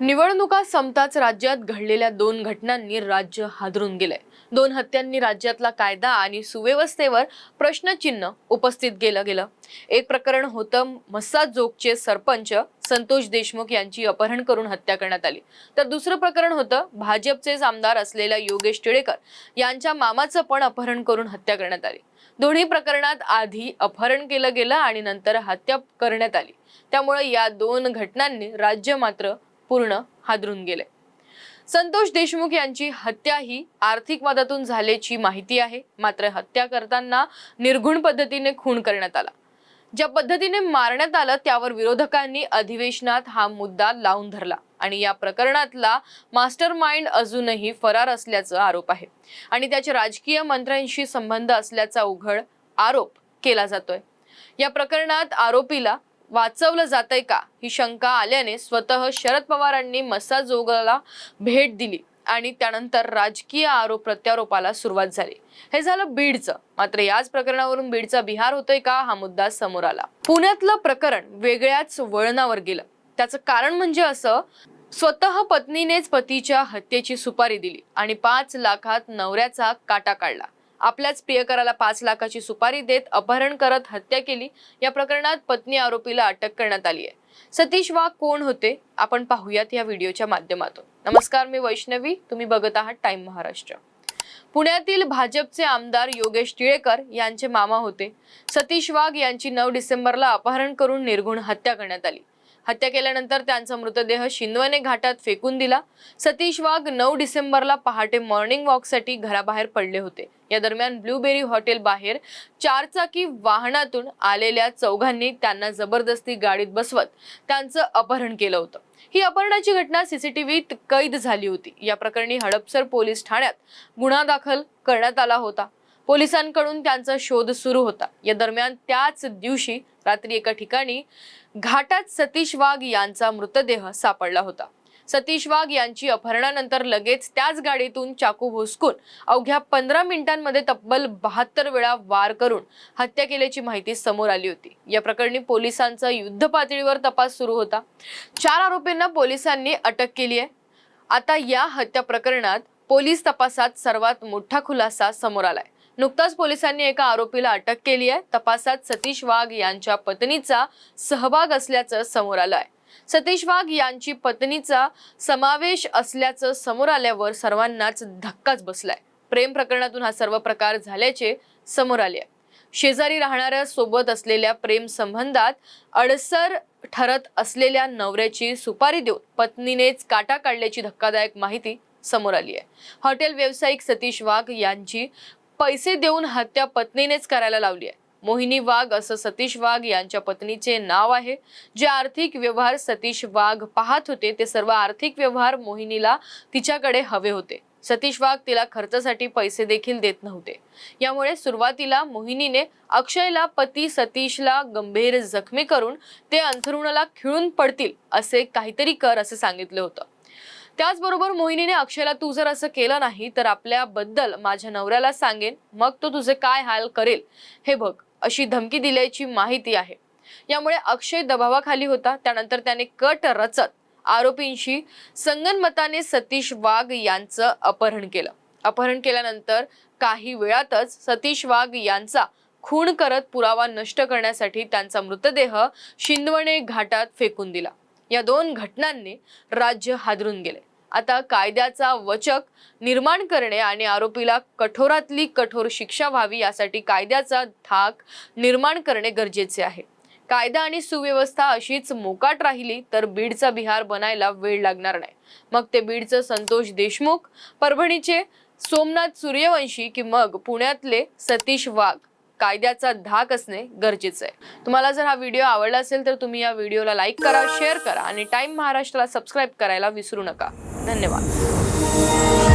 निवडणुका संपताच राज्यात घडलेल्या दोन घटनांनी राज्य हादरून गेलंय. दोन हत्यांनी राज्यातला कायदा आणि सुव्यवस्थेवर प्रश्नचिन्ह उपस्थित केलं गेलं. एक प्रकरण होतं मस्साजोगचे सरपंच संतोष देशमुख यांची अपहरण करून हत्या करण्यात आली. तर दुसरं प्रकरण होतं भाजपचेच आमदार असलेल्या योगेश टिळेकर यांच्या मामाचं पण अपहरण करून हत्या करण्यात आली. दोन्ही प्रकरणात आधी अपहरण केलं गेलं आणि नंतर हत्या करण्यात आली. त्यामुळे या दोन घटनांनी राज्य मात्र पूर्ण हादरून गेले. संतोष देशमुख यांची हत्या ही आर्थिक वादातून झाल्याची माहिती आहे. मात्र हत्या करताना निर्घुण पद्धतीने खून करण्यात आला. ज्या पद्धतीने मारण्यात आलं त्यावर विरोधकांनी अधिवेशनात हा मुद्दा लावून धरला आणि या प्रकरणातला मास्टर माइंड अजूनही फरार असल्याचा आरोप आहे. आणि त्याचे राजकीय मंत्र्यांशी संबंध असल्याचा उघड आरोप केला जातोय. या प्रकरणात आरोपीला वाचवलं जातंय का? ही शंका आल्याने स्वतः शरद पवारांनी मस्साजोगला भेट दिली आणि त्यानंतर राजकीय आरोप प्रत्यारोपाला सुरुवात झाली. हे झालं बीडचं. मात्र याच प्रकरणावरून बीडचा बिहार होतोय का? हा मुद्दा समोर आला. पुण्यातलं प्रकरण वेगळ्याच वळणावर गेलं. त्याचं कारण म्हणजे असं स्वतः पत्नीनेच पतीच्या हत्येची सुपारी दिली आणि पाच लाखात नवऱ्याचा काटा काढला. आपल्याच प्रियकराला पाच लाखाची सुपारी देत अपहरण करत हत्या केली या प्रकरणात पत्नी आरोपीला अटक करण्यात आली आहे. सतीश वाघ कोण होते? आपण पाहूयात या व्हिडिओच्या माध्यमातून. नमस्कार मी वैष्णवी. तुम्ही बघत आहात टाइम महाराष्ट्र. पुण्यातील भाजपचे आमदार योगेश टिळेकर यांचे मामा होते. सतीश वाघ यांची नऊ डिसेंबरला अपहरण करून निर्घुण हत्या करण्यात आली. हत्या केल्यानंतर त्यांचा मृतदेह शिंदवणे घाटात फेकून दिला. सतीश वाघ नऊ डिसेंबरला पहाटे मॉर्निंग वॉकसाठी घराबाहेर पडले होते. या दरम्यान ब्लूबेरी हॉटेल बाहेर चारचाकी वाहनातून आलेल्या चौघांनी त्यांना जबरदस्ती गाडीत बसवत त्यांचं अपहरण केलं होतं. ही अपहरणाची घटना सीसीटीव्हीत कैद झाली होती. या प्रकरणी हडपसर पोलीस ठाण्यात गुन्हा दाखल करण्यात आला होता. पोलिसांकडून त्यांचा शोध सुरू होता. या दरम्यान त्याच दिवशी रात्री एका ठिकाणी घाटात सतीश वाघ यांचा मृतदेह सापडला होता. सतीश वाघ यांची अपहरणानंतर लगेच त्याच गाडीतून चाकू भोसकून अवघ्या पंधरा मिनिटांमध्ये तब्बल बहात्तर वेळा वार करून हत्या केल्याची माहिती समोर आली होती. या प्रकरणी पोलिसांचा युद्ध पातळीवर तपास सुरू होता. चार आरोपींना पोलिसांनी अटक केली आहे. आता या हत्या प्रकरणात पोलीस तपासात सर्वात मोठा खुलासा समोर आलाय. नुकताच पोलिसांनी एका आरोपीला अटक केली आहे. तपासात सतीश वाघ यांच्या पत्नीचा सहभाग असल्याचं समोर आलं आहे सतीश वाघ यांची पत्नीचा समावेश असल्याचं समोर आल्यावर सर्वांनाच धक्काच बसलाय. प्रेम प्रकरणातून हा सर्व प्रकार झाल्याचे समोर आले. आहे शेजारी राहणाऱ्या सोबत असलेल्या प्रेम संबंधात अडसर ठरत असलेल्या नवऱ्याची सुपारी देऊन पत्नीनेच काटा काढल्याची धक्कादायक माहिती समोर आली आहे हॉटेल व्यावसायिक सतीश वाघ यांची पैसे देऊन हत्या पत्नीनेच करायला लावली आहे. मोहिनी वाघ असं सतीश वाघ यांच्या पत्नीचे नाव आहे. जे आर्थिक व्यवहार सतीश वाघ पाहत होते ते सर्व आर्थिक व्यवहार मोहिनीला तिच्याकडे हवे होते. सतीश वाघ तिला खर्चासाठी पैसे देखील देत नव्हते. यामुळे सुरुवातीला मोहिनीने अक्षयला पती सतीशला गंभीर जखमी करून ते अंथरुणाला खिळून पडतील असे काहीतरी कर असे सांगितले होतं. त्याचबरोबर मोहिनीने अक्षयला तू जर असं केलं नाही तर आपल्याबद्दल माझ्या नवऱ्याला सांगेन. मग तो तुझे काय हाल करेल? हे बघ अशी धमकी दिल्याची माहिती आहे. यामुळे अक्षय दबावाखाली होता. त्यानंतर त्याने कट रचत आरोपींशी संगनमताने सतीश वाघ यांचं अपहरण केलं. अपहरण केल्यानंतर काही वेळातच सतीश वाघ यांचा खून करत पुरावा नष्ट करण्यासाठी त्यांचा मृतदेह शिंदवणे घाटात फेकून दिला. या दोन घटनांनी राज्य हादरून गेले. आता कायद्याचा वचक निर्माण करणे आणि आरोपीला कठोरातली कठोर शिक्षा व्हावी यासाठी कायद्याचा धाक निर्माण करणे गरजेचे आहे. कायदा आणि सुव्यवस्था अशीच मोकाट राहिली तर बीडचा बिहार बनायला वेळ लागणार नाही. मग ते बीडचं संतोष देशमुख परभणीचे सोमनाथ सूर्यवंशी की मग पुण्यातले सतीश वाघ कायद्याचा धाक असणे गरजेचं आहे. तुम्हाला जर हा व्हिडिओ आवडला असेल तर तुम्ही या व्हिडिओला लाईक करा शेअर करा आणि टाईम महाराष्ट्राला सबस्क्राईब करायला विसरू नका. धन्यवाद.